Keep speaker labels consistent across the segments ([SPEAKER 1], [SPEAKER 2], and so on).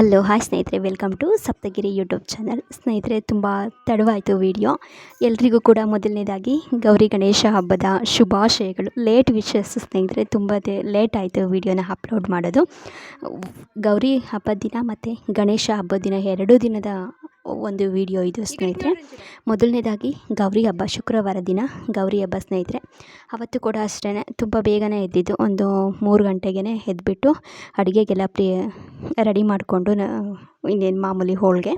[SPEAKER 1] ಅಲ್ಲೋ ಹಾಯ್ ಸ್ನೇಹಿತರೆ, welcome to Saptagiri YouTube channel. ಸ್ನೇಹಿತರೆ, ತುಂಬ ತಡವಾಯಿತು ವಿಡಿಯೋ. ಎಲ್ರಿಗೂ ಕೂಡ ಮೊದಲನೇದಾಗಿ ಗೌರಿ ಗಣೇಶ ಹಬ್ಬದ ಶುಭಾಶಯಗಳು ಲೇಟ್ ವಿಶಸ್ ಸ್ನೇಹಿತರೆ, ತುಂಬ ಲೇಟ್ ಆಯಿತು ವಿಡಿಯೋನ ಅಪ್ಲೋಡ್ ಮಾಡೋದು. ಗೌರಿ ಹಬ್ಬದ ದಿನ ಮತ್ತು ಗಣೇಶ ಹಬ್ಬದ ದಿನ ಎರಡೂ ದಿನದ ಒಂದು ವಿಡಿಯೋ ಇದು ಸ್ನೇಹಿತರೆ. ಮೊದಲನೇದಾಗಿ ಗೌರಿ ಹಬ್ಬ, ಶುಕ್ರವಾರ ದಿನ ಗೌರಿ ಹಬ್ಬ ಸ್ನೇಹಿತರೆ. ಅವತ್ತು ಕೂಡ ಅಷ್ಟೇ ತುಂಬ ಬೇಗನೆ ಎದ್ದಿದ್ದು, ಒಂದು ಮೂರು ಗಂಟೆಗೆ ಎದ್ಬಿಟ್ಟು ಅಡುಗೆಗೆಲ್ಲ ಪ್ರಿ ರೆಡಿ ಮಾಡಿಕೊಂಡು ನ, ಇನ್ನೇನು ಮಾಮೂಲಿ ಹೋಳಿಗೆ.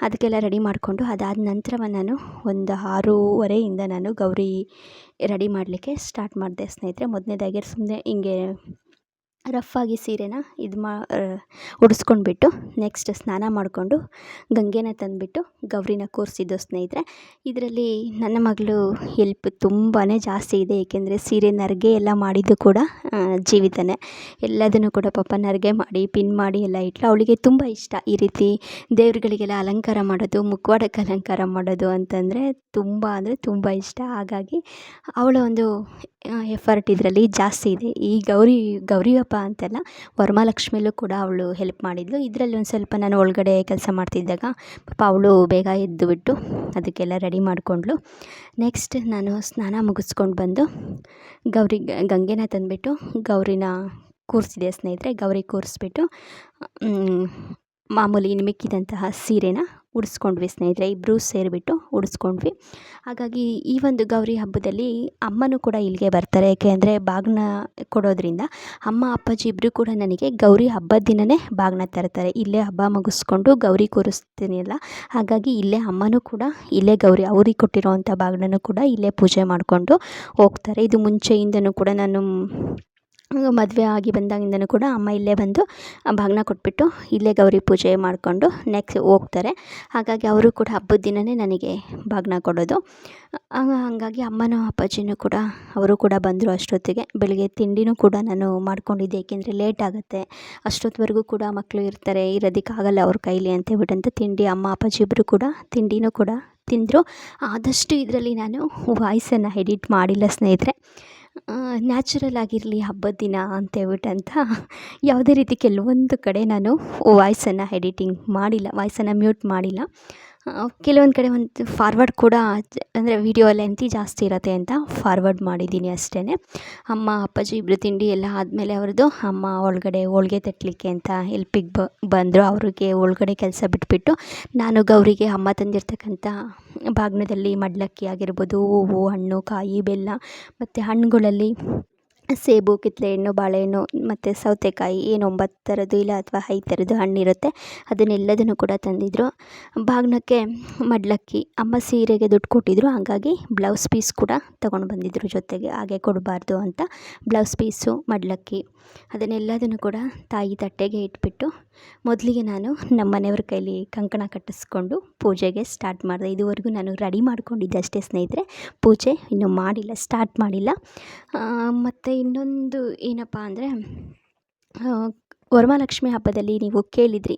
[SPEAKER 1] ಅದಕ್ಕೆಲ್ಲ ರೆಡಿ ಮಾಡಿಕೊಂಡು ಅದಾದ ನಂತರ ನಾನು ಒಂದು ಆರೂವರೆಯಿಂದ ನಾನು ಗೌರಿ ರೆಡಿ ಮಾಡಲಿಕ್ಕೆ ಸ್ಟಾರ್ಟ್ ಮಾಡಿದೆ ಸ್ನೇಹಿತರೆ. ಮೊದಲನೇದಾಗಿ ಸುಮ್ಮನೆ ಹಿಂಗೆ ರಫಾಗಿ ಸೀರೆನ ಇದು ಮಾ ಉಡಿಸ್ಕೊಂಡ್ಬಿಟ್ಟು ನೆಕ್ಸ್ಟ್ ಸ್ನಾನ ಮಾಡಿಕೊಂಡು ಗಂಗೆನ ತಂದುಬಿಟ್ಟು ಗೌರಿನ ಕೂರಿಸಿದ್ದು ಸ್ನೇಹಿತರೆ. ಇದರಲ್ಲಿ ನನ್ನ ಮಗಳು ಹೆಲ್ಪ್ ತುಂಬಾ ಜಾಸ್ತಿ ಇದೆ, ಏಕೆಂದರೆ ಸೀರೆ ನರಿಗೆ ಎಲ್ಲ ಮಾಡಿದ್ದು ಕೂಡ ಜೀವಿತನೇ. ಎಲ್ಲದನ್ನು ಕೂಡ ಪಾಪ ನರಿಗೆ ಮಾಡಿ ಪಿನ್ ಮಾಡಿ ಎಲ್ಲ ಇಟ್ಲು. ಅವಳಿಗೆ ತುಂಬ ಇಷ್ಟ ಈ ರೀತಿ ದೇವ್ರುಗಳಿಗೆಲ್ಲ ಅಲಂಕಾರ ಮಾಡೋದು, ಮುಖವಾಡಕ್ಕೆ ಅಲಂಕಾರ ಮಾಡೋದು ಅಂತಂದರೆ ತುಂಬ, ಅಂದರೆ ತುಂಬ ಇಷ್ಟ. ಹಾಗಾಗಿ ಅವಳ ಒಂದು ಎಫರ್ಟ್ ಇದರಲ್ಲಿ ಜಾಸ್ತಿ ಇದೆ. ಈ ಗೌರಿ ಗೌರಿ ಹಬ್ಬ ಅಂತಲ್ಲ. ವರಮಹಾಲಕ್ಷ್ಮಿಲೂ ಕೂಡ ಅವಳು ಹೆಲ್ಪ್ ಮಾಡಿದ್ಲು. ಇದರಲ್ಲಿ ಒಂದು ಸ್ವಲ್ಪ ನಾನು ಒಳಗಡೆ ಕೆಲಸ ಮಾಡ್ತಿದ್ದಾಗ ಪಾಪ ಅವಳು ಬೇಗ ಎದ್ದು ಬಿಟ್ಟು ಅದಕ್ಕೆಲ್ಲ ರೆಡಿ ಮಾಡಿಕೊಂಡ್ಳು. ನೆಕ್ಸ್ಟ್ ನಾನು ಸ್ನಾನ ಮುಗಿಸ್ಕೊಂಡು ಬಂದು ಗೌರಿ ಗಂಗೆನ ತಂದುಬಿಟ್ಟು ಗೌರಿನ ಕೂರಿಸಿದೆ ಸ್ನೇಹಿತರೆ. ಗೌರಿ ಕೂರಿಸ್ಬಿಟ್ಟು ಮಾಮೂಲಿ ಮಿಕ್ಕಿದಂತಹ ಸೀರೆನ ಉಡಿಸ್ಕೊಂಡ್ವಿ ಸ್ನೇಹಿತರೆ ಇಬ್ಬರೂ ಸೇರಿಬಿಟ್ಟು ಉಡಿಸ್ಕೊಂಡ್ವಿ. ಹಾಗಾಗಿ ಈ ಒಂದು ಗೌರಿ ಹಬ್ಬದಲ್ಲಿ ಅಮ್ಮನೂ ಕೂಡ ಇಲ್ಲಿಗೆ ಬರ್ತಾರೆ. ಯಾಕೆ ಅಂದರೆ ಬಾಗ್ನ ಕೊಡೋದ್ರಿಂದ ಅಮ್ಮ, ಅಪ್ಪಾಜಿ ಇಬ್ಬರು ಕೂಡ ನನಗೆ ಗೌರಿ ಹಬ್ಬದ ದಿನವೇ ಬಾಗ್ನ ತರ್ತಾರೆ. ಇಲ್ಲೇ ಹಬ್ಬ ಮುಗಿಸ್ಕೊಂಡು ಗೌರಿ ಕೂರಿಸ್ತೀನಿ ಅಲ್ಲ. ಹಾಗಾಗಿ ಇಲ್ಲೇ ಅಮ್ಮನೂ ಕೂಡ, ಇಲ್ಲೇ ಗೌರಿ ಅವ್ರಿಗೆ ಕೊಟ್ಟಿರೋವಂಥ ಬಾಗ್ನನೂ ಕೂಡ ಇಲ್ಲೇ ಪೂಜೆ ಮಾಡಿಕೊಂಡು ಹೋಗ್ತಾರೆ. ಇದು ಮುಂಚೆಯಿಂದನೂ ಕೂಡ ನಾನು ಮದುವೆ ಆಗಿ ಬಂದಾಗಿಂದನೂ ಕೂಡ ಅಮ್ಮ ಇಲ್ಲೇ ಬಂದು ಬಾಗಿನ ಕೊಟ್ಬಿಟ್ಟು ಇಲ್ಲೇ ಗೌರಿ ಪೂಜೆ ಮಾಡಿಕೊಂಡು ನೆಕ್ಸ್ಟ್ ಹೋಗ್ತಾರೆ. ಹಾಗಾಗಿ ಅವರು ಕೂಡ ಹಬ್ಬದ ದಿನವೇ ನನಗೆ ಬಾಗಿನ ಕೊಡೋದು. ಹಾಗಾಗಿ ಅಮ್ಮನೂ ಅಪ್ಪಾಜಿನೂ ಕೂಡ ಅವರು ಕೂಡ ಬಂದರು ಅಷ್ಟೊತ್ತಿಗೆ. ಬೆಳಗ್ಗೆ ತಿಂಡಿನೂ ಕೂಡ ನಾನು ಮಾಡ್ಕೊಂಡಿದ್ದೆ, ಏಕೆಂದರೆ ಲೇಟ್ ಆಗುತ್ತೆ. ಅಷ್ಟೊತ್ತವರೆಗೂ ಕೂಡ ಮಕ್ಕಳು ಇರ್ತಾರೆ ಇರೋದಕ್ಕಾಗಲ್ಲ ಅವ್ರ ಕೈಲಿ ಅಂತ ಹೇಳ್ಬಿಟ್ಟಂತ ತಿಂಡಿ ಅಮ್ಮ ಅಪ್ಪಾಜಿ ಇಬ್ಬರು ಕೂಡ ತಿಂಡಿನೂ ಕೂಡ ತಿಂದರು. ಆದಷ್ಟು ಇದರಲ್ಲಿ ನಾನು ವಾಯ್ಸನ್ನು ಎಡಿಟ್ ಮಾಡಿಲ್ಲ ಸ್ನೇಹಿತರೆ. ನ್ಯಾಚುರಲ್ ಆಗಿರಲಿ ಹಬ್ಬದ ದಿನ ಅಂತೇಳ್ಬಿಟ್ಟಂತ ಯಾವುದೇ ರೀತಿ ಕೆಲವೊಂದು ಕಡೆ ನಾನು ವಾಯ್ಸನ್ನು ಎಡಿಟಿಂಗ್ ಮಾಡಿಲ್ಲ ವಾಯ್ಸನ್ನು ಮ್ಯೂಟ್ ಮಾಡಿಲ್ಲ. ಕೆಲವೊಂದು ಕಡೆ ಒಂದು ಫಾರ್ವರ್ಡ್ ಕೂಡ ಅಂದರೆ ವೀಡಿಯೋ ಲೆಂತಿ ಜಾಸ್ತಿ ಇರುತ್ತೆ ಅಂತ ಫಾರ್ವರ್ಡ್ ಮಾಡಿದ್ದೀನಿ ಅಷ್ಟೇ ಅಮ್ಮ, ಅಪ್ಪಾಜಿ ಇಬ್ಬರು ತಿಂಡಿ ಎಲ್ಲ ಆದಮೇಲೆ ಅವ್ರದ್ದು ಅಮ್ಮ ಒಳಗಡೆ ಹೋಳ್ಗೆ ತಟ್ಟಲಿಕ್ಕೆ ಅಂತ ಹೆಲ್ಪಿಗೆ ಬ, ಬಂದರು. ಅವ್ರಿಗೆ ಒಳಗಡೆ ಕೆಲಸ ಬಿಟ್ಬಿಟ್ಟು ನಾನು ಗೌರಿಗೆ ಅಮ್ಮ ತಂದಿರ್ತಕ್ಕಂಥ ಬಾಗ್ನದಲ್ಲಿ ಮಡ್ಲಕ್ಕಿ ಆಗಿರ್ಬೋದು, ಹೂವು, ಹಣ್ಣು, ಕಾಯಿ, ಬೆಲ್ಲ, ಮತ್ತು ಹಣ್ಣುಗಳಲ್ಲಿ ಸೇಬು ಕಿತ್ತಳೆ ಹಣ್ಣು ಬಾಳೆಹಣ್ಣು ಮತ್ತು ಸೌತೆಕಾಯಿ ಏನು ಒಂಬತ್ತು ಥರದ್ದು ಇಲ್ಲ ಅಥವಾ ಐದು ಥರದ್ದು ಹಣ್ಣಿರುತ್ತೆ. ಅದನ್ನೆಲ್ಲದನ್ನು ಕೂಡ ತಂದಿದ್ದರು ಬಾಗ್ನಕ್ಕೆ ಮಡಿಲಕ್ಕಿ, ಅಮ್ಮ ಸೀರೆಗೆ ದುಡ್ಡು ಕೊಟ್ಟಿದ್ದರು ಹಾಗಾಗಿ ಬ್ಲೌಸ್ ಪೀಸ್ ಕೂಡ ತೊಗೊಂಡು ಬಂದಿದ್ದರು ಜೊತೆಗೆ. ಹಾಗೆ ಕೊಡಬಾರ್ದು ಅಂತ ಬ್ಲೌಸ್ ಪೀಸು, ಮಡಿಲಕ್ಕಿ ಅದನ್ನೆಲ್ಲದನ್ನು ಕೂಡ ತಾಯಿ ತಟ್ಟೆಗೆ ಇಟ್ಬಿಟ್ಟು ಮೊದಲಿಗೆ ನಾನು ನಮ್ಮ ಮನೆಯವ್ರ ಕೈಲಿ ಕಂಕಣ ಕಟ್ಟಿಸ್ಕೊಂಡು ಪೂಜೆಗೆ ಸ್ಟಾರ್ಟ್ ಮಾಡಿದೆ. ಇದುವರೆಗೂ ನಾನು ರೆಡಿ ಮಾಡ್ಕೊಂಡಿದ್ದೆ ಅಷ್ಟೇ ಸ್ನೇಹಿತರೆ. ಪೂಜೆ ಇನ್ನೂ ಮಾಡಿಲ್ಲ ಸ್ಟಾರ್ಟ್ ಮಾಡಿಲ್ಲ. ಮತ್ತು ಇನ್ನೊಂದು ಏನಪ್ಪ ಅಂದರೆ ವರಮಹಾಲಕ್ಷ್ಮಿ ಹಬ್ಬದಲ್ಲಿ ನೀವು ಕೇಳಿದ್ರಿ,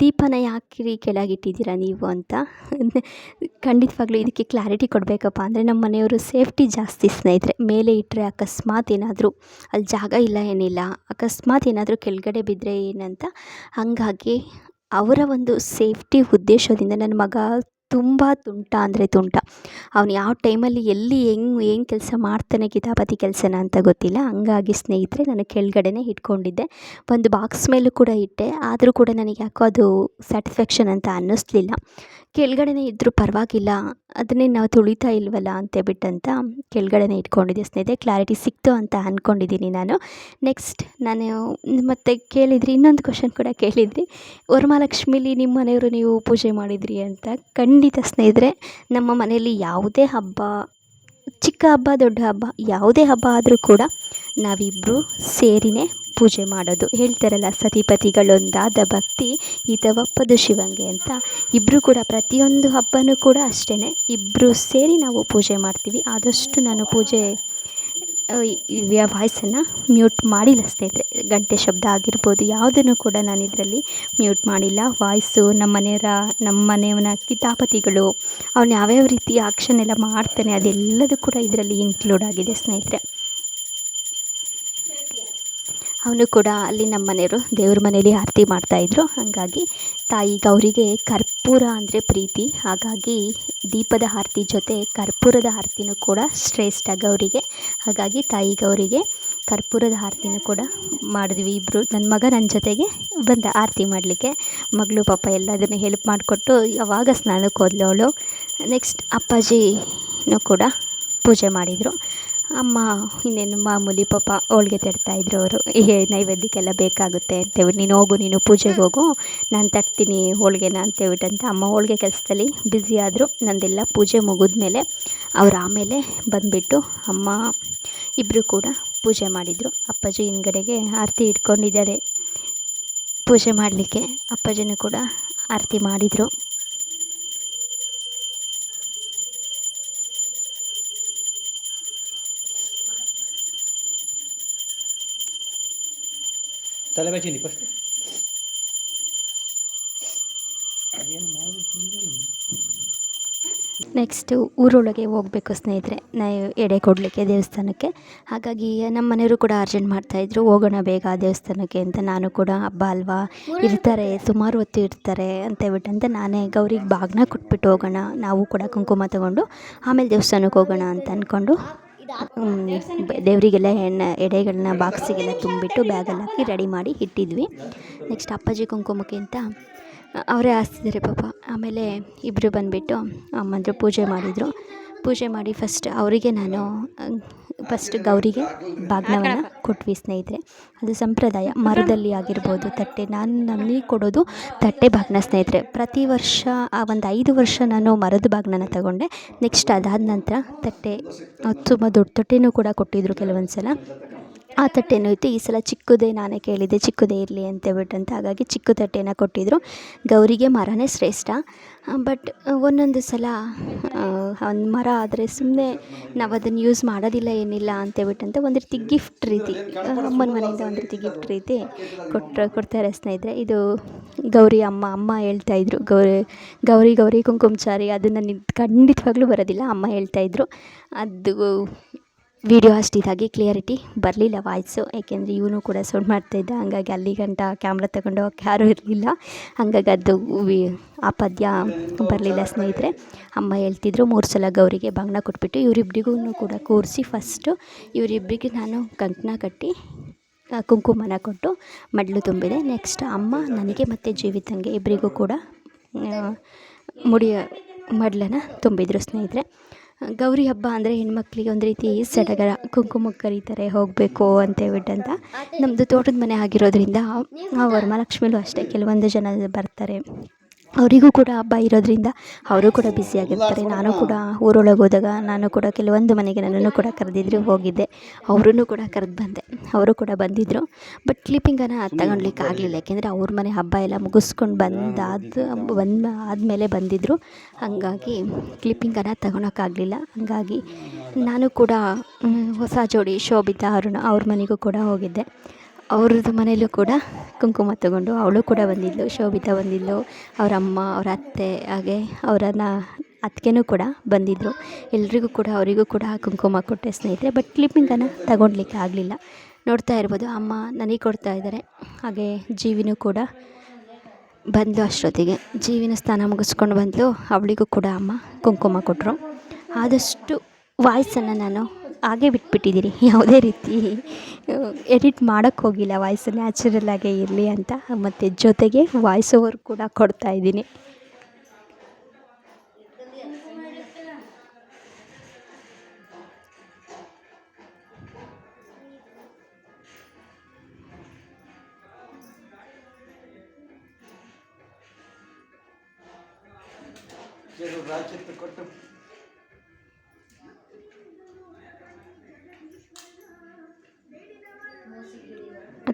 [SPEAKER 1] ದೀಪನ ಯಾಕ್ರಿ ಕೆಳಗಿಟ್ಟಿದ್ದೀರಾ ನೀವು ಅಂತ. ಖಂಡಿತವಾಗ್ಲೂ ಇದಕ್ಕೆ ಕ್ಲಾರಿಟಿ ಕೊಡಬೇಕಪ್ಪ ಅಂದರೆ ನಮ್ಮ ಮನೆಯವರು ಸೇಫ್ಟಿ ಜಾಸ್ತಿ ಸ್ನೇಹಿತರೆ. ಮೇಲೆ ಇಟ್ಟರೆ ಅಕಸ್ಮಾತ್ ಏನಾದರೂ, ಅಲ್ಲಿ ಜಾಗ ಇಲ್ಲ ಏನಿಲ್ಲ, ಅಕಸ್ಮಾತ್ ಏನಾದರೂ ಕೆಳಗಡೆ ಬಿದ್ದರೆ ಏನಂತ, ಹಾಗಾಗಿ ಅವರ ಒಂದು ಸೇಫ್ಟಿ ಉದ್ದೇಶದಿಂದ ನನ್ನ ಮಗ ತುಂಬ ತುಂಟ ಅಂದರೆ ತುಂಟ. ಅವ್ನು ಯಾವ ಟೈಮಲ್ಲಿ ಎಲ್ಲಿ ಹೆಂಗ್, ಏನು ಕೆಲಸ ಮಾಡ್ತಾನೆ ಕಿತಾಪತಿ ಕೆಲಸನ ಅಂತ ಗೊತ್ತಿಲ್ಲ. ಹಂಗಾಗಿ ಸ್ನೇಹಿತರೆ, ನಾನು ಕೆಳಗಡೆನೇ ಇಟ್ಕೊಂಡಿದ್ದೆ ಒಂದು ಬಾಕ್ಸ್ ಮೇಲೂ ಕೂಡ ಇಟ್ಟೆ. ಆದರೂ ಕೂಡ ನನಗೆ ಯಾಕೋ ಅದು ಸ್ಯಾಟಿಸ್ಫ್ಯಾಕ್ಷನ್ ಅಂತ ಅನ್ನಿಸ್ಲಿಲ್ಲ. ಕೆಳಗಡೆನೇ ಇದ್ದರೂ ಪರವಾಗಿಲ್ಲ. ಅದನ್ನೇ ನಾವು ತುಳಿತಾ ಇಲ್ವಲ್ಲ ಅಂತೇಳ್ಬಿಟ್ಟಂತ ಕೆಳಗಡೆನೇ ಇಟ್ಕೊಂಡಿದ್ದೆ ಸ್ನೇಹಿತರೆ. ಕ್ಲಾರಿಟಿ ಸಿಕ್ತು ಅಂತ ಅಂದ್ಕೊಂಡಿದ್ದೀನಿ ನಾನು. ನೆಕ್ಸ್ಟ್ ನಾನು ಮತ್ತು ಕೇಳಿದ್ರಿ, ಇನ್ನೊಂದು ಕ್ವಶನ್ ಕೂಡ ಕೇಳಿದ್ರಿ. ವರಮಹಾಲಕ್ಷ್ಮೀಲಿ ನಿಮ್ಮ ಮನೆಯವರು ನೀವು ಪೂಜೆ ಮಾಡಿದ್ರಿ ಅಂತ. ಖಂಡಿತ ಸ್ನೇಹಿತರೆ, ನಮ್ಮ ಮನೆಯಲ್ಲಿ ಯಾವುದೇ ಹಬ್ಬ, ಚಿಕ್ಕ ಹಬ್ಬ, ದೊಡ್ಡ ಹಬ್ಬ, ಯಾವುದೇ ಹಬ್ಬ ಆದರೂ ಕೂಡ ನಾವಿಬ್ಬರು ಸೇರಿನೇ ಪೂಜೆ ಮಾಡೋದು. ಹೇಳ್ತಾರಲ್ಲ, ಸತಿಪತಿಗಳೊಂದಾದ ಭಕ್ತಿ ಹಿತವಪ್ಪದು ಶಿವಂಗೆ ಅಂತ. ಇಬ್ಬರು ಕೂಡ, ಪ್ರತಿಯೊಂದು ಹಬ್ಬನೂ ಕೂಡ ಅಷ್ಟೇ ಇಬ್ಬರು ಸೇರಿ ನಾವು ಪೂಜೆ ಮಾಡ್ತೀವಿ. ಆದಷ್ಟು ನಾನು ಪೂಜೆ ವಾಯ್ಸನ್ನು ಮ್ಯೂಟ್ ಮಾಡಿಲ್ಲ ಸ್ನೇಹಿತರೆ. ಗಂಟೆ ಶಬ್ದ ಆಗಿರ್ಬೋದು, ಯಾವುದನ್ನು ಕೂಡ ನಾನು ಇದರಲ್ಲಿ ಮ್ಯೂಟ್ ಮಾಡಿಲ್ಲ. ವಾಯ್ಸು ನಮ್ಮ ಮನೆಯವರ, ನಮ್ಮ ಮನೆಯವನ ಕಿತಾಪತಿಗಳು, ಅವನು ಯಾವ್ಯಾವ ರೀತಿ ಆಕ್ಷನ್ ಎಲ್ಲ ಮಾಡ್ತಾನೆ ಅದೆಲ್ಲದೂ ಕೂಡ ಇದರಲ್ಲಿ ಇನ್ಕ್ಲೂಡ್ ಆಗಿದೆ ಸ್ನೇಹಿತರೆ. ಅವನು ಕೂಡ ಅಲ್ಲಿ ನಮ್ಮ ಮನೆಯವರು ದೇವ್ರ ಮನೇಲಿ ಆರತಿ ಮಾಡ್ತಾಯಿದ್ರು ಹಾಗಾಗಿ ತಾಯಿ ಗೌರಿಗೆ ಕರ್ಪೂರ ಅಂದರೆ ಪ್ರೀತಿ. ಹಾಗಾಗಿ ದೀಪದ ಆರತಿ ಜೊತೆ ಕರ್ಪೂರದ ಆರತಿನೂ ಕೂಡ ಶ್ರೇಷ್ಠ ಗೌರಿಗೆ. ಹಾಗಾಗಿ ತಾಯಿ ಗೌರಿಗೆ ಕರ್ಪೂರದ ಆರತಿನೂ ಕೂಡ ಮಾಡಿದ್ವಿ ಇಬ್ಬರು ನನ್ನ ಮಗ ನನ್ನ ಜೊತೆಗೆ ಬಂದ ಆರತಿ ಮಾಡಲಿಕ್ಕೆ. ಮಗಳು, ಪಾಪ ಎಲ್ಲದನ್ನು ಹೆಲ್ಪ್ ಮಾಡಿಕೊಟ್ಟು ಯಾವಾಗ ಸ್ನಾನಕ್ಕೆ ಹೋದ್ಲು ಅವಳು? ನೆಕ್ಸ್ಟ್ ಅಪ್ಪಾಜಿನೂ ಕೂಡ ಪೂಜೆ ಮಾಡಿದರು. ಅಮ್ಮ, ಇನ್ನೇನು ಮಾಮೂಲಿ ಪಾಪ ಹೋಳ್ಗೆ ತಟ್ತಾಯಿದ್ರು ಅವರು. ಏ, ನೈವೇದ್ಯಕ್ಕೆಲ್ಲ ಬೇಕಾಗುತ್ತೆ ಅಂತೇಳಿ. ನೀನು ಹೋಗು, ನೀನು ಪೂಜೆಗೆ ಹೋಗು. ನಾನು ತಟ್ತೀನಿ ಹೋಳಿಗೆನ ಅಂತೇಳ್ಬಿಟ್ಟಂತೆ ಅಮ್ಮ ಹೋಳಿಗೆ ಕೆಲಸದಲ್ಲಿ ಬ್ಯುಸಿ ಆದರು. ನಂದೆಲ್ಲ ಪೂಜೆ ಮುಗಿದ್ಮೇಲೆ ಅವ್ರು ಆಮೇಲೆ ಬಂದುಬಿಟ್ಟು ಅಮ್ಮ ಇಬ್ಬರು ಕೂಡ ಪೂಜೆ ಮಾಡಿದರು. ಅಪ್ಪಾಜಿ ಹಿಂದ್ಗಡೆಗೆ ಆರತಿ ಇಟ್ಕೊಂಡಿದ್ದಾರೆ. ಪೂಜೆ ಮಾಡಲಿಕ್ಕೆ ಅಪ್ಪಾಜಿನೂ ಕೂಡ ಆರತಿ ಮಾಡಿದರು.
[SPEAKER 2] ತಲೆ ಬಚ್ಚಿನಿ ಫಸ್ಟ್
[SPEAKER 1] ನೆಕ್ಸ್ಟು ಊರೊಳಗೆ ಹೋಗಬೇಕು ಸ್ನೇಹಿತರೆ. ನಾ ಎಡೆ ಕೊಡಲಿಕ್ಕೆ ದೇವಸ್ಥಾನಕ್ಕೆ. ಹಾಗಾಗಿ ನಮ್ಮ ಮನೆಯವರು ಕೂಡ ಅರ್ಜೆಂಟ್ ಮಾಡ್ತಾಯಿದ್ರು ಹೋಗೋಣ ಬೇಗ ದೇವಸ್ಥಾನಕ್ಕೆ ಅಂತ ನಾನು ಕೂಡ ಹಬ್ಬ ಅಲ್ವಾ? ಇರ್ತಾರೆ, ಸುಮಾರು ಹೊತ್ತು ಇರ್ತಾರೆ ಅಂತ ಹೇಳ್ಬಿಟ್ಟಂತೆ ನಾನೇ ಗೌರಿಗೆ ಬಾಗ್ನ ಕೊಟ್ಬಿಟ್ಟು ಹೋಗೋಣ. ನಾವು ಕೂಡ ಕುಂಕುಮ ತಗೊಂಡು ಆಮೇಲೆ ದೇವಸ್ಥಾನಕ್ಕೆ ಹೋಗೋಣ ಅಂತ ಅಂದ್ಕೊಂಡು ದೇವರಿಗೆಲ್ಲ ಎಣ್ಣೆ ಎಡೆಗಳನ್ನ ಬಾಕ್ಸಿಗೆಲ್ಲ ತುಂಬಿಟ್ಟು ಬ್ಯಾಗಲ್ಲಿ ಹಾಕಿ ರೆಡಿ ಮಾಡಿ ಇಟ್ಟಿದ್ವಿ. ನೆಕ್ಸ್ಟ್ ಅಪ್ಪಾಜಿ ಕುಂಕುಮಕ್ಕೆ ಅಂತ, ಅವರೇ ಹಾಸ್ತಿದ್ದಾರೆ ಪಾಪ. ಆಮೇಲೆ ಇಬ್ಬರು ಬಂದುಬಿಟ್ಟು ಅಮ್ಮಂದ್ರು ಪೂಜೆ ಮಾಡಿದರು. ಪೂಜೆ ಮಾಡಿ ಫಸ್ಟ್ ಅವರಿಗೆ ನಾನು ಫಸ್ಟ್ ಗೌರಿಗೆ ಭಾಗ್ನವನ್ನು ಕೊಟ್ವಿ ಸ್ನೇಹಿತರೆ. ಅದು ಸಂಪ್ರದಾಯ ಮರದಲ್ಲಿ ಆಗಿರ್ಬೋದು ತಟ್ಟೆ. ನಾನು ನಮಗೆ ಕೊಡೋದು ತಟ್ಟೆ ಬಾಗ್ನ ಸ್ನೇಹಿತರೆ. ಪ್ರತಿ ವರ್ಷ ಆ ಒಂದು ಐದು ವರ್ಷ ನಾನು ಮರದ ಬಾಗ್ನನ ತಗೊಂಡೆ. ನೆಕ್ಸ್ಟ್ ಅದಾದ ನಂತರ ತಟ್ಟೆ ಅದು ತುಂಬ ದೊಡ್ಡ ತಟ್ಟೆನೂ ಕೂಡ ಕೊಟ್ಟಿದ್ದರು ಕೆಲವೊಂದು ಸಲ. ಆ ತಟ್ಟೆನೂ ಇತ್ತು. ಈ ಸಲ ಚಿಕ್ಕದೇ ನಾನೇ ಕೇಳಿದ್ದೆ. ಚಿಕ್ಕದೇ ಇರಲಿ ಅಂತ ಅಂತೇಳ್ಬಿಟ್ಟಂತ ಹಾಗಾಗಿ ಚಿಕ್ಕ ತಟ್ಟೆನ ಕೊಟ್ಟಿದ್ದರು ಗೌರಿಗೆ ಮರನೇ ಶ್ರೇಷ್ಠ. ಬಟ್ ಒಂದೊಂದು ಸಲ ಒಂದು ಮರ ಆದರೆ ಸುಮ್ಮನೆ ನಾವು ಅದನ್ನು ಯೂಸ್ ಮಾಡೋದಿಲ್ಲ, ಏನಿಲ್ಲ ಅಂತೇಳ್ಬಿಟ್ಟಂತ ಒಂದು ರೀತಿ ಗಿಫ್ಟ್ ರೀತಿ ಅಮ್ಮನ ಮನೆಯಿಂದ ಒಂದು ರೀತಿ ಗಿಫ್ಟ್ ರೀತಿ ಕೊಟ್ಟರೆ ಕೊಡ್ತಾರೆ ಸ್ನೇಹಿತರೆ. ಇದು ಗೌರಿ ಅಮ್ಮ ಅಮ್ಮ ಹೇಳ್ತಾಯಿದ್ರು ಗೌರಿ ಗೌರಿ ಗೌರಿ ಕುಂಕುಮಚಾರಿ ಅದು ನನಗೆ ಖಂಡಿತವಾಗ್ಲೂ ಬರೋದಿಲ್ಲ, ಅಮ್ಮ ಹೇಳ್ತಾಯಿದ್ರು ಅದು ವಿಡಿಯೋ ಅಷ್ಟು ಇದಾಗಿ ಕ್ಲಿಯರಿಟಿ ಬರಲಿಲ್ಲ ವಾಯ್ಸು ಯಾಕೆಂದರೆ ಇವನು ಕೂಡ ಸೌಂಡ್ ಮಾಡ್ತಾಯಿದ್ದ ಹಂಗಾಗಿ ಅಲ್ಲಿ ಗಂಟ ಕ್ಯಾಮ್ರಾ ತಗೊಂಡು ಹೋಗಕ್ಕೆ ಯಾರೂ ಇರಲಿಲ್ಲ. ಹಂಗಾಗಿ ಅದು ವಿ, ಆ ಪದ್ಯ ಬರಲಿಲ್ಲ ಸ್ನೇಹಿತರೆ. ಅಮ್ಮ ಹೇಳ್ತಿದ್ರು, ಮೂರು ಸಲ ಗೌರಿಗೆ ಬಂಗ್ನ ಕೊಟ್ಬಿಟ್ಟು ಇವರಿಬ್ಬರಿಗೂ ಕೂಡ ಕೂರಿಸಿ ಫಸ್ಟು ಇವರಿಬ್ಬರಿಗೆ ನಾನು ಕಂಕಣ ಕಟ್ಟಿ ಕುಂಕುಮನ ಕೊಟ್ಟು ಮಡ್ಲು ತುಂಬಿದೆ. ನೆಕ್ಸ್ಟ್ ಅಮ್ಮ ನನಗೆ ಮತ್ತು ಜೀವಿತಂಗೆ ಇಬ್ಬರಿಗೂ ಕೂಡ ಮುಡಿಯ ಮಡ್ಲನ್ನು ತುಂಬಿದ್ರು ಸ್ನೇಹಿತರೆ. ಗೌರಿ ಹಬ್ಬ ಅಂದರೆ ಹೆಣ್ಮಕ್ಳಿಗೆ ಒಂದು ರೀತಿ ಸಡಗರ ಕುಂಕುಮಕ್ಕೆ ಕರೀತಾರೆ, ಹೋಗಬೇಕು ಅಂತ ಹೇಳ್ಬಿಟ್ಟು ಅಂತ ನಮ್ಮದು ತೋಟದ ಮನೆ ಆಗಿರೋದ್ರಿಂದ ಆ ವರಮಹಾಲಕ್ಷ್ಮಿಲೂ ಅಷ್ಟೇ, ಕೆಲವೊಂದು ಜನ ಬರ್ತಾರೆ. ಅವರಿಗೂ ಕೂಡ ಹಬ್ಬ ಇರೋದ್ರಿಂದ ಅವರು ಕೂಡ ಬ್ಯುಸಿಯಾಗಿರ್ತಾರೆ ನಾನು ಕೂಡ ಊರೊಳಗೆ ಹೋದಾಗ ನಾನು ಕೂಡ ಕೆಲವೊಂದು ಮನೆಗೆ ನನ್ನನ್ನು ಕೂಡ ಕರೆದಿದ್ರು ಹೋಗಿದ್ದೆ. ಅವರನ್ನು ಕೂಡ ಕರೆದು ಬಂದೆ. ಅವರು ಕೂಡ ಬಂದಿದ್ದರು ಬಟ್ ಕ್ಲಿಪ್ಪಿಂಗನ್ನು ತಗೊಳ್ಲಿಕ್ಕೆ ಆಗಲಿಲ್ಲ. ಯಾಕೆಂದರೆ ಅವ್ರ ಮನೆ ಹಬ್ಬ ಎಲ್ಲ ಮುಗಿಸ್ಕೊಂಡು ಬಂದಾದ ಬಂದ ಆದಮೇಲೆ ಬಂದಿದ್ದರು ಹಾಗಾಗಿ ಕ್ಲಿಪ್ಪಿಂಗನ್ನು ತಗೊಳಕ್ಕಾಗಲಿಲ್ಲ ಹಾಗಾಗಿ ನಾನು ಕೂಡ ಹೊಸ ಜೋಡಿ ಶೋಭಿತಾ ಅರುಣ ಅವ್ರ ಮನೆಗೂ ಕೂಡ ಹೋಗಿದ್ದೆ. ಅವ್ರದ್ದು ಮನೆಯಲ್ಲೂ ಕೂಡ ಕುಂಕುಮ ತಗೊಂಡು ಅವಳು ಕೂಡ ಬಂದಿದ್ಲು, ಶೋಭಿತಾ ಬಂದಿದ್ಲು, ಅವರ ಅಮ್ಮ, ಅವರ ಅತ್ತೆ, ಹಾಗೆ ಅವರನ್ನ ಅತ್ತಿಗೆನೂ ಕೂಡ ಬಂದಿದ್ದರು ಎಲ್ರಿಗೂ ಕೂಡ ಅವರಿಗೂ ಕೂಡ ಕುಂಕುಮ ಕೊಟ್ಟೆ ಸ್ನೇಹಿತರೆ, ಬಟ್ ಕ್ಲಿಪ್ಪಿಂಗನ್ನು ತಗೊಳ್ಲಿಕ್ಕೆ ಆಗಲಿಲ್ಲ. ನೋಡ್ತಾ ಇರ್ಬೋದು, ಅಮ್ಮ ನನಗೆ ಕೊಡ್ತಾ ಇದ್ದಾರೆ, ಹಾಗೆ ಜೀವಿನೂ ಕೂಡ ಬಂದಳು ಅಷ್ಟೊತ್ತಿಗೆ. ಜೀವಿನ ಸ್ಥಾನ ಮುಗಿಸ್ಕೊಂಡು ಬಂದಳು ಅವಳಿಗೂ ಕೂಡ ಅಮ್ಮ ಕುಂಕುಮ ಕೊಟ್ಟರು ಆದಷ್ಟು ವಾಯ್ಸನ್ನು ನಾನು ಹಾಗೆ ಬಿಟ್ಬಿಟ್ಟಿದ್ದೀನಿ ಯಾವುದೇ ರೀತಿ ಎಡಿಟ್ ಮಾಡೋಕ್ಕೆ ಹೋಗಿಲ್ಲ ವಾಯ್ಸ್ ನ್ಯಾಚುರಲ್ ಆಗೇ ಇರಲಿ ಅಂತ. ಮತ್ತು ಜೊತೆಗೆ ವಾಯ್ಸ್ ಓವರ್ ಕೂಡ ಕೊಡ್ತಾ ಇದ್ದೀನಿ.
[SPEAKER 2] ಕೊಟ್ಟು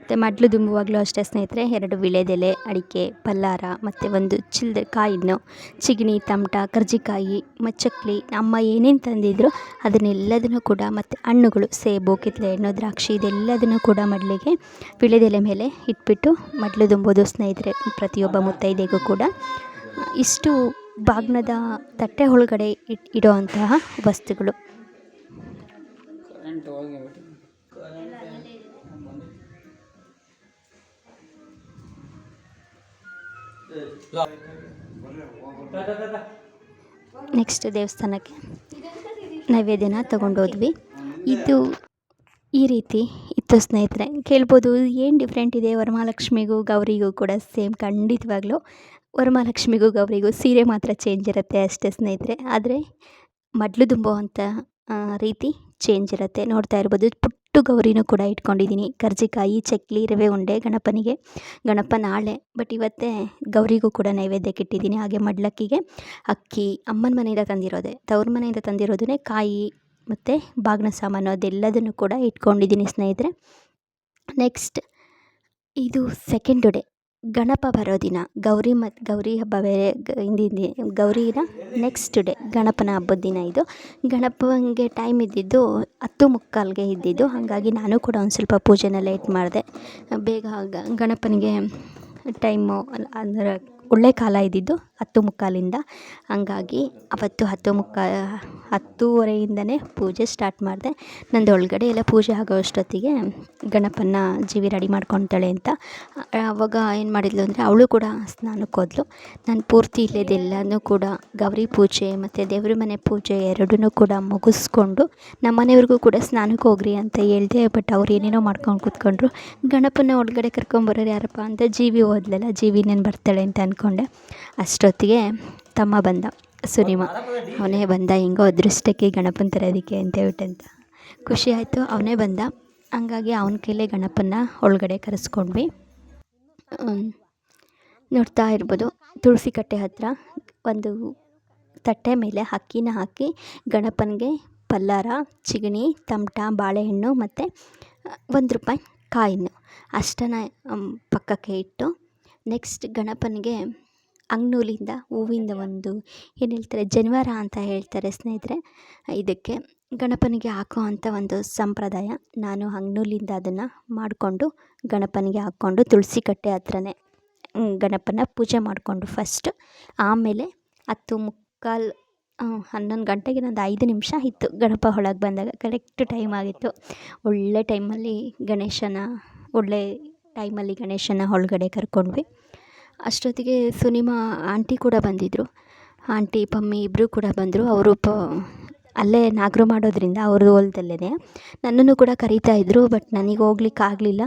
[SPEAKER 1] ಮತ್ತು ಮಡ್ಲು ದುಂಬುವಾಗಲೂ ಅಷ್ಟೇ ಸ್ನೇಹಿತರೆ, ಎರಡು ವಿಳೆದೆಲೆ, ಅಡಿಕೆ, ಪಲ್ಲಾರ, ಮತ್ತು ಒಂದು ಚಿಲ್ದೆ ಕಾಯಿನ್ನು, ಚಿಗಣಿ ತಮಟ ಕರ್ಜಿಕಾಯಿ, ಮಚ್ಚಕ್ಲಿ ಅಮ್ಮ ಏನೇನು ತಂದಿದ್ರು ಅದನ್ನೆಲ್ಲದನ್ನು ಕೂಡ ಮತ್ತು ಹಣ್ಣುಗಳು, ಸೇಬು, ಕಿತ್ತಲೆ ಹಣ್ಣು, ದ್ರಾಕ್ಷಿ ಇದೆಲ್ಲದನ್ನು ಕೂಡ ಮಡ್ಲಿಗೆ ವಿಳೆದೆಲೆ ಮೇಲೆ ಇಟ್ಬಿಟ್ಟು ಮಡ್ಲು ದುಂಬೋದು ಸ್ನೇಹಿತರೆ, ಪ್ರತಿಯೊಬ್ಬ ಮುತ್ತೈದೆಗೂ ಕೂಡ. ಇಷ್ಟು ಬಾಗ್ನದ ತಟ್ಟೆ ಒಳಗಡೆ ಇಟ್ ಇಡೋ ಅಂತಹ ವಸ್ತುಗಳು ನೆಕ್ಸ್ಟ್ ದೇವಸ್ಥಾನಕ್ಕೆ ನೈವೇದ್ಯನ ತಗೊಂಡೋದ್ವಿ ಇದು ಈ ರೀತಿ ಇತ್ತು ಸ್ನೇಹಿತರೆ, ಕೇಳ್ಬೋದು ಏನು ಡಿಫ್ರೆಂಟ್ ಇದೆ? ವರಮಹಾಲಕ್ಷ್ಮಿಗೂ ಗೌರಿಗೂ ಕೂಡ ಸೇಮ್ ಖಂಡಿತವಾಗ್ಲೂ ವರಮಹಾಲಕ್ಷ್ಮಿಗೂ ಗೌರಿಗೂ ಸೀರೆ ಮಾತ್ರ ಚೇಂಜ್ ಇರುತ್ತೆ ಅಷ್ಟೇ ಸ್ನೇಹಿತರೆ. ಆದರೆ ಮಡ್ಲು ತುಂಬುವಂಥ ರೀತಿ ಚೇಂಜ್ ಇರುತ್ತೆ. ನೋಡ್ತಾ ಇರ್ಬೋದು, ಪುಟ್ಟು ಗೌರಿನೂ ಕೂಡ ಇಟ್ಕೊಂಡಿದ್ದೀನಿ. ಕರ್ಜಿಕಾಯಿ, ಚಕ್ಲಿ, ರವೆ ಉಂಡೆ, ಗಣಪನಿಗೆ. ಗಣಪ ನಾಳೆ ಬಟ್ ಇವತ್ತೇ ಗೌರಿಗೂ ಕೂಡ ನೈವೇದ್ಯಕ್ಕೆ ಇಟ್ಟಿದ್ದೀನಿ. ಹಾಗೆ ಮಡ್ಲಕ್ಕಿಗೆ ಅಕ್ಕಿ, ಅಮ್ಮನ ಮನೆಯಿಂದ ತಂದಿರೋದೆ. ತವ್ರ ಮನೆಯಿಂದ ತಂದಿರೋದನ್ನೇ ಕಾಯಿ ಮತ್ತು ಬಾಗಿನ ಸಾಮಾನು ಅದೆಲ್ಲದನ್ನು ಕೂಡ ಇಟ್ಕೊಂಡಿದ್ದೀನಿ ಸ್ನೇಹಿತರೆ. ನೆಕ್ಸ್ಟ್ ಇದು ಸೆಕೆಂಡ್ ಡೇ ಗಣಪ ಬರೋ ದಿನ ಗೌರಿ ಮತ್ತು ಗೌರಿ ಹಬ್ಬ ಬೇರೆ ಹಿಂದಿನ ದಿನ ಗೌರಿನ ನೆಕ್ಸ್ಟ್ ಡೇ ಗಣಪನ ಹಬ್ಬದ ದಿನ ಇದು. ಗಣಪನಿಗೆ ಟೈಮ್ ಇದ್ದಿದ್ದು ಹತ್ತು ಮುಕ್ಕಾಲ್ಗೆ ಇದ್ದಿದ್ದು, ಹಾಗಾಗಿ ನಾನು ಕೂಡ ಒಂದು ಸ್ವಲ್ಪ ಪೂಜೆನ ಲೇಟ್ ಮಾಡಿದೆ. ಬೇಗ ಗಣಪನಿಗೆ ಟೈಮು ಅಂದರೆ ಒಳ್ಳೆ ಕಾಲ ಇದ್ದಿದ್ದು ಹತ್ತು ಮುಕ್ಕಾಲಿಂದ. ಹಾಗಾಗಿ ಅವತ್ತು ಹತ್ತು ಮುಕ್ಕಾ, ಹತ್ತೂವರೆಯಿಂದನೇ ಪೂಜೆ ಸ್ಟಾರ್ಟ್ ಮಾಡಿದೆ. ನಂದು ಒಳಗಡೆ ಎಲ್ಲ ಪೂಜೆ ಆಗೋ ಅಷ್ಟೊತ್ತಿಗೆ ಗಣಪನ ಜೀವಿ ರೆಡಿ ಮಾಡ್ಕೊತಾಳೆ ಅಂತ. ಅವಾಗ ಏನು ಮಾಡಿದ್ಲು ಅಂದರೆ ಅವಳು ಕೂಡ ಸ್ನಾನಕ್ಕೆ ಹೋದ್ಲು. ನಾನು ಪೂರ್ತಿ ಇಲ್ಲದೆಲ್ಲನೂ ಕೂಡ ಗೌರಿ ಪೂಜೆ ಮತ್ತು ದೇವ್ರ ಮನೆ ಪೂಜೆ ಎರಡನ್ನೂ ಕೂಡ ಮುಗಿಸ್ಕೊಂಡು ನಮ್ಮ ಮನೆಯವ್ರಿಗೂ ಕೂಡ ಸ್ನಾನಕ್ಕೆ ಹೋಗ್ರಿ ಅಂತ ಹೇಳಿದೆ ಬಟ್ ಅವ್ರು ಏನೇನೋ ಮಾಡ್ಕೊಂಡು ಕೂತ್ಕೊಂಡ್ರು. ಗಣಪನ ಒಳಗಡೆ ಕರ್ಕೊಂಬರೋರು ಯಾರಪ್ಪ ಅಂತ ಜೀವಿ ಹೋದ್ಲಲ್ಲ, ಜೀವಿ ನಾನು ಬರ್ತಾಳೆ ಅಂತ ಅಂದ್ಕೊಂಡೆ ಅಷ್ಟೊತ್ತಿಗೆ ತಮ್ಮ ಬಂದ ಸುನಿಮ. ಅವನೇ ಬಂದ, ಹಿಂಗೋ ಅದೃಷ್ಟಕ್ಕೆ ಗಣಪನ ತರೋದಕ್ಕೆ ಅಂತ ಹೇಳ್ಬಿಟ್ಟಂತ ಖುಷಿ ಆಯಿತು, ಅವನೇ ಬಂದ. ಹಂಗಾಗಿ ಅವನ ಕೈಲೇ ಗಣಪನ ಒಳಗಡೆ ಕರೆಸ್ಕೊಂಡ್ವಿ. ನೋಡ್ತಾ ಇರ್ಬೋದು, ತುಳಸಿ ಕಟ್ಟೆ ಹತ್ತಿರ ಒಂದು ತಟ್ಟೆ ಮೇಲೆ ಅಕ್ಕಿನ ಹಾಕಿ ಗಣಪನಿಗೆ ಪಲ್ಲಾರ, ಚಿಗಣಿ, ತಮಟ, ಬಾಳೆಹಣ್ಣು ಮತ್ತು ಒಂದು ರೂಪಾಯಿ ಕಾಯಿನ್ನು. ಅಷ್ಟನ್ನು ಪಕ್ಕಕ್ಕೆ ಇಟ್ಟು ನೆಕ್ಸ್ಟ್ ಗಣಪನಿಗೆ ಅಂಗ್ನೂಲಿಂದ ಹೂವಿಂದ ಒಂದು ಏನು ಹೇಳ್ತಾರೆ, ಜನಿವಾರ ಅಂತ ಹೇಳ್ತಾರೆ ಸ್ನೇಹಿತರೆ. ಇದಕ್ಕೆ ಗಣಪನಿಗೆ ಹಾಕೋ ಅಂಥ ಒಂದು ಸಂಪ್ರದಾಯ. ನಾನು ಅಂಗ್ನೂಲಿಂದ ಅದನ್ನು ಮಾಡಿಕೊಂಡು ಗಣಪನಿಗೆ ಹಾಕ್ಕೊಂಡು ತುಳಸಿ ಕಟ್ಟೆ ಹತ್ರನೇ ಗಣಪನ ಪೂಜೆ ಮಾಡಿಕೊಂಡು ಫಸ್ಟ್ ಆಮೇಲೆ ಹತ್ತು ಮುಕ್ಕಾಲು ಹನ್ನೊಂದು ಗಂಟೆಗೆ ನಂದು ಐದು ನಿಮಿಷ ಇತ್ತು ಗಣಪ ಒಳಗೆ ಬಂದಾಗ. ಕರೆಕ್ಟ್ ಟೈಮ್ ಆಗಿತ್ತು. ಒಳ್ಳೆ ಟೈಮಲ್ಲಿ ಗಣೇಶನ ಒಳ್ಳೆ ಟೈಮಲ್ಲಿ ಗಣೇಶನ ಒಳಗಡೆ ಕರ್ಕೊಂಡ್ವಿ. ಅಷ್ಟೊತ್ತಿಗೆ ಸುನಿಮಾ ಆಂಟಿ ಕೂಡ ಬಂದಿದ್ದರು ಆಂಟಿ, ಪಮ್ಮಿ ಇಬ್ಬರೂ ಕೂಡ ಬಂದರು. ಅವರು ಪ, ಅಲ್ಲೇ ನಾಗರು ಮಾಡೋದ್ರಿಂದ ಅವ್ರ ಹೊಲ್ದಲ್ಲೇ ನನ್ನನ್ನು ಕೂಡ ಕರೀತಾ ಇದ್ದರು ಬಟ್ ನನಗೆ ಹೋಗ್ಲಿಕ್ಕೆ ಆಗಲಿಲ್ಲ.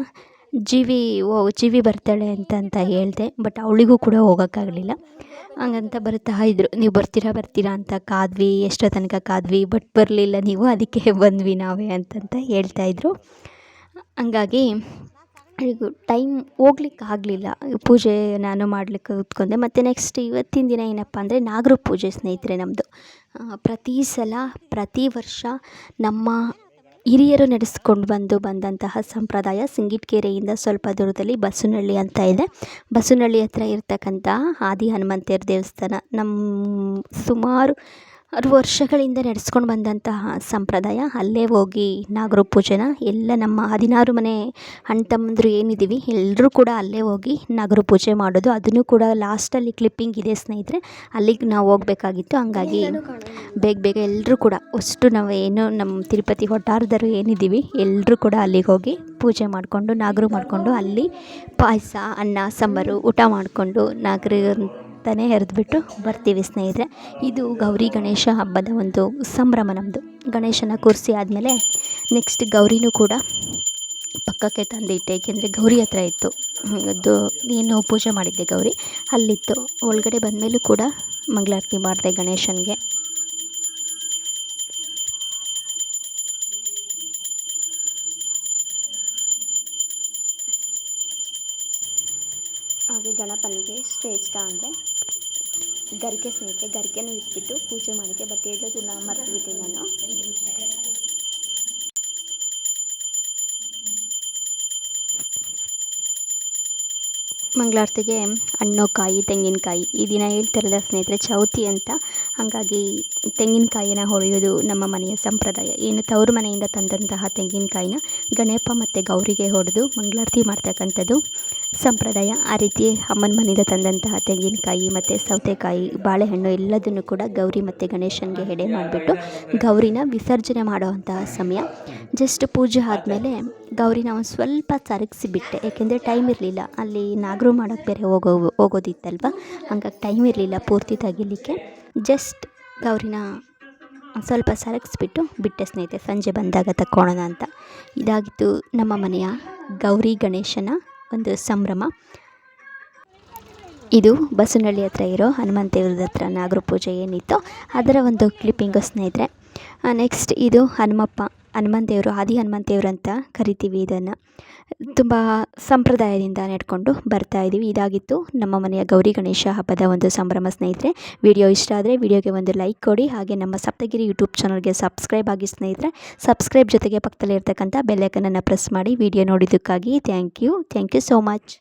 [SPEAKER 1] ಜೀವಿ, ಓ, ಜೀವಿ ಬರ್ತಾಳೆ ಅಂತ ಅಂತ ಹೇಳಿದೆ, ಬಟ್ ಅವಳಿಗೂ ಕೂಡ ಹೋಗೋಕ್ಕಾಗಲಿಲ್ಲ. ಹಂಗಂತ ಬರ್ತಾ ಇದ್ದರು ನೀವು ಬರ್ತೀರಾ ಬರ್ತೀರಾ ಅಂತ ಕಾದ್ವಿ ಎಷ್ಟೋ ತನಕ ಕಾದ್ವಿ, ಬಟ್ ಬರಲಿಲ್ಲ ನೀವು, ಅದಕ್ಕೆ ಬಂದ್ವಿ ನಾವೇ ಅಂತಂತ ಹೇಳ್ತಾಯಿದ್ರು ಹಂಗಾಗಿ ಇದು ಟೈಮ್ ಹೋಗ್ಲಿಕ್ಕೆ ಆಗಲಿಲ್ಲ. ಪೂಜೆ ನಾನು ಮಾಡಲಿಕ್ಕೆ ಕೂತ್ಕೊಂಡೆ. ಮತ್ತು ನೆಕ್ಸ್ಟ್ ಇವತ್ತಿನ ದಿನ ಏನಪ್ಪ ಅಂದರೆ ನಾಗರ ಪೂಜೆ ಸ್ನೇಹಿತರೆ ನಮ್ಮದು ಪ್ರತಿ ಸಲ, ಪ್ರತಿ ವರ್ಷ ನಮ್ಮ ಹಿರಿಯರು ನಡೆಸ್ಕೊಂಡು ಬಂದು ಬಂದಂತಹ ಸಂಪ್ರದಾಯ ಸಿಂಗಿಟ್ಕೆರೆಯಿಂದ ಸ್ವಲ್ಪ ದೂರದಲ್ಲಿ ಬಸವನಹಳ್ಳಿ ಅಂತ ಇದೆ. ಬಸವನಹಳ್ಳಿ ಹತ್ರ ಇರ್ತಕ್ಕಂತಹ ಆದಿ ಹನುಮಂತೇರ ದೇವಸ್ಥಾನ. ನಮ್ಮ ಸುಮಾರು ಆರು ವರ್ಷಗಳಿಂದ ನಡೆಸ್ಕೊಂಡು ಬಂದಂತಹ ಸಂಪ್ರದಾಯ ಅಲ್ಲೇ ಹೋಗಿ ನಾಗರ ಪೂಜೆನ ಎಲ್ಲ ನಮ್ಮ ಹದಿನಾರು ಮನೆ ಅಣ್ಣ ತಮ್ಮಂದಿರು ಏನಿದ್ದೀವಿ ಎಲ್ಲರೂ ಕೂಡ ಅಲ್ಲೇ ಹೋಗಿ ನಾಗರ ಪೂಜೆ ಮಾಡೋದು. ಅದನ್ನು ಕೂಡ ಲಾಸ್ಟಲ್ಲಿ ಕ್ಲಿಪ್ಪಿಂಗ್ ಇದೆ ಸ್ನೇಹಿತರೆ ಅಲ್ಲಿಗೆ ನಾವು ಹೋಗಬೇಕಾಗಿತ್ತು. ಹಂಗಾಗಿ ಬೇಗ ಬೇಗ ಎಲ್ಲರೂ ಕೂಡ ಅಷ್ಟು ನಾವು ಏನು ನಮ್ಮ ತಿರುಪತಿ ಹೊಟ್ಟಾರದರು ಏನಿದ್ದೀವಿ ಎಲ್ಲರೂ ಕೂಡ ಅಲ್ಲಿಗೆ ಹೋಗಿ ಪೂಜೆ ಮಾಡಿಕೊಂಡು ನಾಗರು ಮಾಡಿಕೊಂಡು ಅಲ್ಲಿ ಪಾಯಸ ಅನ್ನ ಸಾಂಬಾರು ಊಟ ಮಾಡಿಕೊಂಡು ನಾಗರ ಅಂತಲೇ ಹೆರೆದ್ಬಿಟ್ಟು ಬರ್ತೀವಿ ಸ್ನೇಹಿತರೆ. ಇದು ಗೌರಿ ಗಣೇಶ ಹಬ್ಬದ ಒಂದು ಸಂಭ್ರಮ ನಮ್ಮದು ಗಣೇಶನ ಕೂರಿಸಿ ಆದಮೇಲೆ ನೆಕ್ಸ್ಟ್ ಗೌರಿನೂ ಕೂಡ ಪಕ್ಕಕ್ಕೆ ತಂದಿಟ್ಟೆ ಏಕೆಂದರೆ ಗೌರಿ ಹತ್ರ ಇತ್ತು. ಅದು ಏನು ಪೂಜೆ ಮಾಡಿದ್ದೆ ಗೌರಿ. ಅಲ್ಲಿತ್ತು. ಒಳಗಡೆ ಬಂದಮೇಲೂ ಕೂಡ ಮಂಗಳಾರತಿ ಮಾಡಿದೆ ಗಣೇಶನಿಗೆ. ಹಾಗೆ ಗಣಪನಿಗೆ ಶ್ರೇಷ್ಠ ಅಂದರೆ ಗರಿಕೆ ಸ್ನೇಹಿತರೆ, ಗರಿಕೆನೂ ಇಟ್ಬಿಟ್ಟು ಪೂಜೆ ಮಾಡಿದ್ದೆ ಬಟ್ ಹೇಳೋದು ನಾನು ಮರೆತುಬಿಟ್ಟೆ ನಾನು. ಮಂಗಳಾರತಿಗೆ ಹಣ್ಣು ಕಾಯಿ ತೆಂಗಿನಕಾಯಿ ಈ ದಿನ ಹೇಳ್ತಾರಲ್ಲ ಸ್ನೇಹಿತರೆ ಚೌತಿ ಅಂತ. ಹಾಗಾಗಿ ತೆಂಗಿನಕಾಯಿನ ಹೊಳೆಯೋದು ನಮ್ಮ ಮನೆಯ ಸಂಪ್ರದಾಯ. ಏನು ತವರು ಮನೆಯಿಂದ ತಂದಂತಹ ತೆಂಗಿನಕಾಯಿನ ಗಣೇಶ ಮತ್ತು ಗೌರಿಗೆ ಹೊಡೆದು ಮಂಗಳಾರತಿ ಮಾಡ್ತಕ್ಕಂಥದ್ದು. ಸಂಪ್ರದಾಯ, ಆ ರೀತಿ ಅಮ್ಮನ ಮನೆಯಿಂದ ತಂದಂತಹ ತೆಂಗಿನಕಾಯಿ ಮತ್ತು ಸೌತೆಕಾಯಿ, ಬಾಳೆಹಣ್ಣು ಎಲ್ಲದನ್ನು ಕೂಡ ಗೌರಿ ಮತ್ತು ಗಣೇಶನಿಗೆ ಎಡೆ ಮಾಡಿಬಿಟ್ಟು ಗೌರಿನ ವಿಸರ್ಜನೆ ಮಾಡುವಂತಹ ಸಮಯ. ಜಸ್ಟ್ ಪೂಜೆ ಆದಮೇಲೆ ಗೌರಿನ ಒಂದು ಸ್ವಲ್ಪ ಸರಗಿಸಿ ಬಿಟ್ಟೆ. ಏಕೆಂದರೆ ಟೈಮ್ ಇರಲಿಲ್ಲ. ಅಲ್ಲಿ ನಾಗರು ಮಾಡೋಕ್ಕೆ ಬೇರೆ ಹೋಗೋ, ಹೋಗೋದಿತ್ತಲ್ವ? ಹಂಗಾಗಿ ಟೈಮ್ ಇರಲಿಲ್ಲ ಪೂರ್ತಿ ತೆಗಿಲಿಕ್ಕೆ. ಜಸ್ಟ್ ಗೌರಿನ ಸ್ವಲ್ಪ ಸರಗಿಸ್ಬಿಟ್ಟು ಬಿಟ್ಟೆ ಸ್ನೇಹಿತೆ ಸಂಜೆ ಬಂದಾಗ ತಕ್ಕೋಣ ಅಂತ. ಇದಾಗಿತ್ತು ನಮ್ಮ ಮನೆಯ ಗೌರಿ ಗಣೇಶನ ಒಂದು ಸಂಭ್ರಮ. ಇದು ಬಸವನಹಳ್ಳಿ ಹತ್ರ ಇರೋ ಹನುಮಂತ ದೇವ್ರದ ಹತ್ರ ನಾಗರ ಪೂಜೆ ಏನಿತ್ತು ಅದರ ಒಂದು ಕ್ಲಿಪ್ಪಿಂಗ್ ಸ್ನೇಹಿತರೆ. ನೆಕ್ಸ್ಟ್ ಇದು ಹನುಮಪ್ಪ. ಹನುಮಂತ ದೇವರು ಆದಿ ಹನುಮಂತ ದೇವರು ಅಂತ ಕರಿತೀವಿ ಇದನ್ನು. ತುಂಬ ಸಂಪ್ರದಾಯದಿಂದ ನೆಡ್ಕೊಂಡು ಬರ್ತಾ ಇದ್ದೀವಿ ಇದಾಗಿತ್ತು ನಮ್ಮ ಮನೆಯ ಗೌರಿ ಗಣೇಶ ಹಬ್ಬದ ಒಂದು ಸಂಭ್ರಮ ಸ್ನೇಹಿತರೆ. ವಿಡಿಯೋ ಇಷ್ಟ ಆದರೆ ವಿಡಿಯೋಗೆ ಒಂದು ಲೈಕ್ ಕೊಡಿ. ಹಾಗೆ ನಮ್ಮ ಸಪ್ತಗಿರಿ ಯೂಟ್ಯೂಬ್ ಚಾನಲ್ಗೆ ಸಬ್ಸ್ಕ್ರೈಬ್ ಆಗಿ ಸ್ನೇಹಿತರೆ, ಸಬ್ಸ್ಕ್ರೈಬ್ ಜೊತೆಗೆ ಪಕ್ಕದಲ್ಲಿರ್ತಕ್ಕಂಥ ಬೆಲ್ಲೈಕನನ್ನು ಪ್ರೆಸ್ ಮಾಡಿ video ನೋಡಿದ್ದಕ್ಕಾಗಿ thank you. Thank you so much.